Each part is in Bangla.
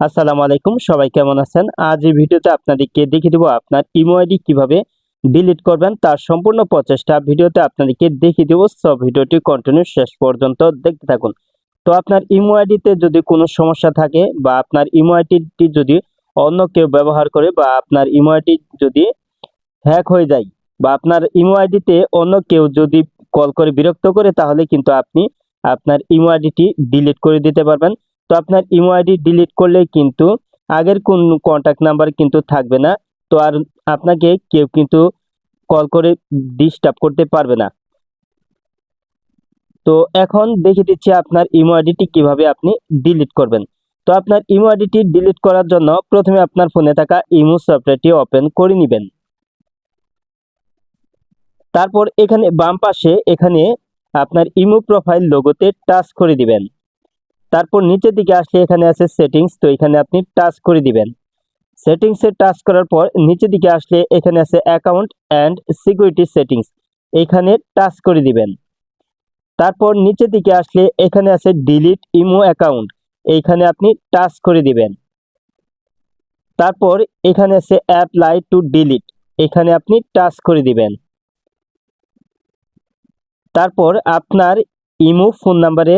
আসসালামু আলাইকুম, সবাই কেমন আছেন? আজ এই ভিডিওতে আপনাদেরকে দেখিয়ে দেবো আপনার ইমো আইডি কীভাবে ডিলিট করবেন, তার সম্পূর্ণ প্রচেষ্টা। ভিডিওতে আপনাদেরকে দেখিয়ে দেবো সব ভিডিওটি কন্টিনিউ শেষ পর্যন্ত দেখতে থাকুন। তো আপনার ইমো আইডিতে যদি কোনো সমস্যা থাকে বা আপনার ইমো আইডিটি যদি অন্য কেউ ব্যবহার করে বা আপনার ইমো আইডি যদি হ্যাক হয়ে যায় বা আপনার ইমো আইডিতে অন্য কেউ যদি কল করে বিরক্ত করে, তাহলে কিন্তু আপনি আপনার ইমো আইডিটি ডিলিট করে দিতে পারবেন। তো আপনার ইমো আইডি ডিলিট করলে কিন্তু আগের কোন কন্ট্যাক্ট নাম্বার কিন্তু থাকবে না। তো আর আপনাকে কেউ কিন্তু কল করে ডিস্টার্ব করতে পারবে না। তো এখন দেখে দিচ্ছি আপনার ইমো আইডিটি কীভাবে আপনি ডিলিট করবেন। তো আপনার ইমো আইডিটি ডিলিট করার জন্য প্রথমে আপনার ফোনে থাকা ইমো সফটওয়্যারটি ওপেন করে নেবেন। তারপর এখানে বাম পাশে এখানে আপনার ইমো প্রোফাইল লোগোতে টাচ করে দিবেন। তারপর নিচের দিকে আসলে এখানে আছে সেটিংস তো এখানে আপনি টাচ করে দিবেন। সেটিংসে টাচ করার পর নিচের দিকে আসলে এখানে আছে অ্যাকাউন্ট অ্যান্ড সিকিউরিটি সেটিংস এখানে টাচ করে দিবেন। তারপর নিচের দিকে আসলে এখানে আছে ডিলিট ইমো অ্যাকাউন্ট এইখানে আপনি টাচ করে দিবেন। তারপর এখানে আছে অ্যাপ্লাই টু ডিলিট এখানে আপনি টাচ করে দিবেন। তারপর আপনার ইমো ফোন নাম্বারে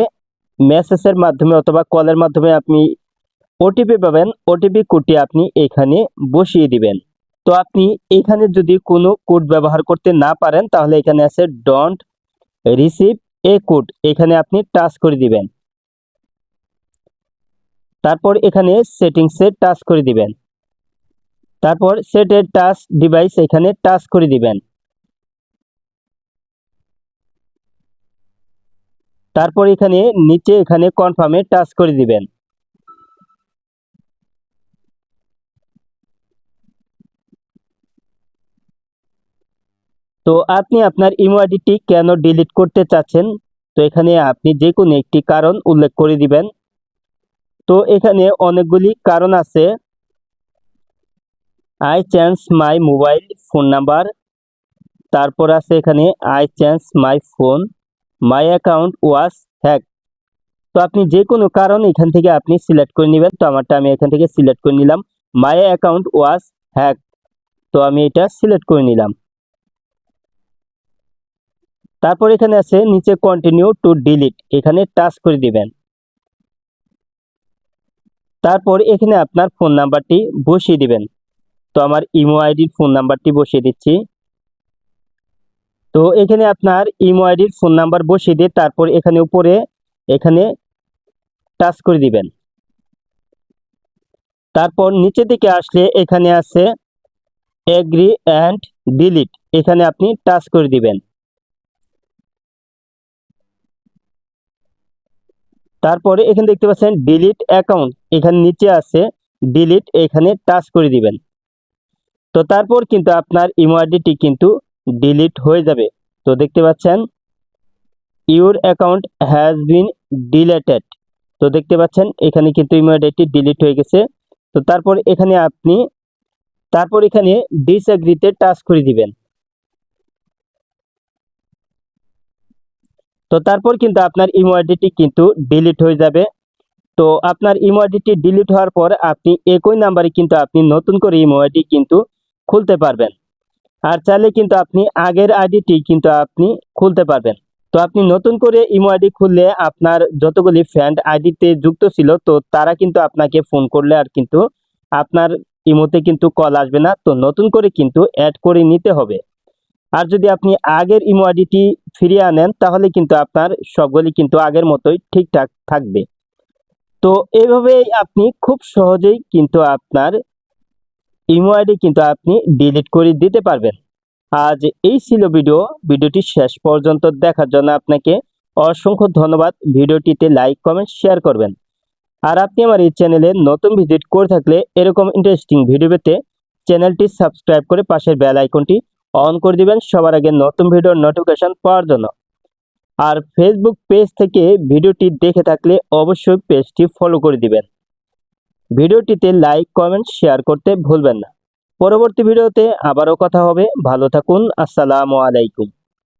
মেসেজের মাধ্যমে অথবা কলের মাধ্যমে আপনি ওটিপি পাবেন। ওটিপি কোডটি আপনি এখানে বসিয়ে দিবেন। তো আপনি এখানে যদি কোনো কোড ব্যবহার করতে না পারেন, তাহলে এখানে আছে ডন্ট রিসিভ এ কোড এখানে আপনি টাচ করে দিবেন। তারপর এখানে সেটিংসে টাচ করে দিবেন। তারপর সেটের টাচ ডিভাইস এখানে টাচ করে দিবেন। তারপর এখানে নিচে এখানে কনফার্মে টাচ করে দিবেন। তো আপনি আপনার ইমো আইডিটি কেন ডিলিট করতে চাচ্ছেন? তো এখানে আপনি যে কোনো একটি কারণ উল্লেখ করে দিবেন। তো এখানে অনেকগুলি কারণ আছে। I change my mobile phone number তারপর আছে এখানে I change my phone my account was hack তো আপনি যে কোনো কারণ এখান থেকে আপনি সিলেক্ট করে নেবেন। তো আমারটা আমি এখান থেকে সিলেক্ট করে নিলাম। মাই অ্যাকাউন্ট ওয়াজ হ্যাক তো আমি এটা সিলেক্ট করে নিলাম। তারপর এখানে আছে, নিচে কন্টিনিউ টু ডিলিট এখানে টাচ করে দিবেন। তারপর এখানে আপনার ফোন নাম্বারটি বসিয়ে দিবেন। তো আমার ইমো আইডির ফোন নাম্বারটি বসিয়ে দিচ্ছি। তো এখানে আপনার ইমো আইডির ফোন নাম্বার বসিয়ে দিয়ে তারপর এখানে উপরে এখানে টাচ করে দিবেন। তারপর নিচের দিকে আসলে এখানে আছে এগ্রি অ্যান্ড ডিলিট, এখানে আপনি টাচ করে দিবেন। তারপরে এখানে দেখতে পাচ্ছেন ডিলিট অ্যাকাউন্ট, এখানে নিচে আছে ডিলিট, এখানে টাচ করে দিবেন। তো তারপর কিন্তু আপনার ইমো আইডিটি কিন্তু ডিলিট হয়ে যাবে। তো দেখতে পাচ্ছেন your account has been deleted তো দেখতে পাচ্ছেন, এখানে কিন্তু ইমো আইডিটি ডিলিট হয়ে গেছে। তো তারপর এখানে আপনি, তারপর এখানে ডিসএগ্রিতে টাচ করে দিবেন। তো তারপর কিন্তু আপনার ইমো আইডিটি কিন্তু ডিলিট হয়ে যাবে। তো আপনার ইমো আইডিটি ডিলিট হওয়ার পর আপনি একই নাম্বারে কিন্তু আপনি নতুন করে ইমো কিন্তু খুলতে পারবেন। আর চাইলে কিন্তু আপনি আগের আইডিটি কিন্তু আপনি খুলতে পারবেন। তো আপনি নতুন করে ইমো আইডি খুললে আপনার যতগুলি ফ্রেন্ড আইডিতে যুক্ত ছিল, তো তারা কিন্তু আপনাকে ফোন করলে আর কিন্তু আপনার ইমোতে কিন্তু কল আসবে না। তো নতুন করে কিন্তু অ্যাড করে নিতে হবে। আর যদি আপনি আগের ইমো আইডিটি ফিরিয়ে আনেন, তাহলে কিন্তু আপনার সবগুলি কিন্তু আগের মতোই ঠিকঠাক থাকবে। তো এইভাবেই আপনি খুব সহজেই কিন্তু আপনার ইমো আইডি কিন্তু আপনি ডিলিট করে দিতে পারবেন। আজ এই ছিল ভিডিও। ভিডিওটি শেষ পর্যন্ত দেখার জন্য আপনাকে অসংখ্য ধন্যবাদ। ভিডিওটিতে লাইক, কমেন্ট, শেয়ার করবেন। আর আপনি আমার এই চ্যানেলে নতুন ভিজিট করে থাকলে এরকম ইন্টারেস্টিং ভিডিও পেতে চ্যানেলটি সাবস্ক্রাইব করে পাশের বেল আইকনটি অন করে দিবেন সবার আগে নতুন ভিডিওর নোটিফিকেশন পাওয়ার জন্য। আর ফেসবুক পেজ থেকে ভিডিওটি দেখে থাকলে অবশ্যই পেজটি ফলো করে দিবেন। ভিডিওটিতে লাইক, কমেন্ট, শেয়ার করতে ভুলবেন না। পরবর্তী ভিডিওতে আবারও কথা হবে। ভালো থাকুন। আসসালামু আলাইকুম।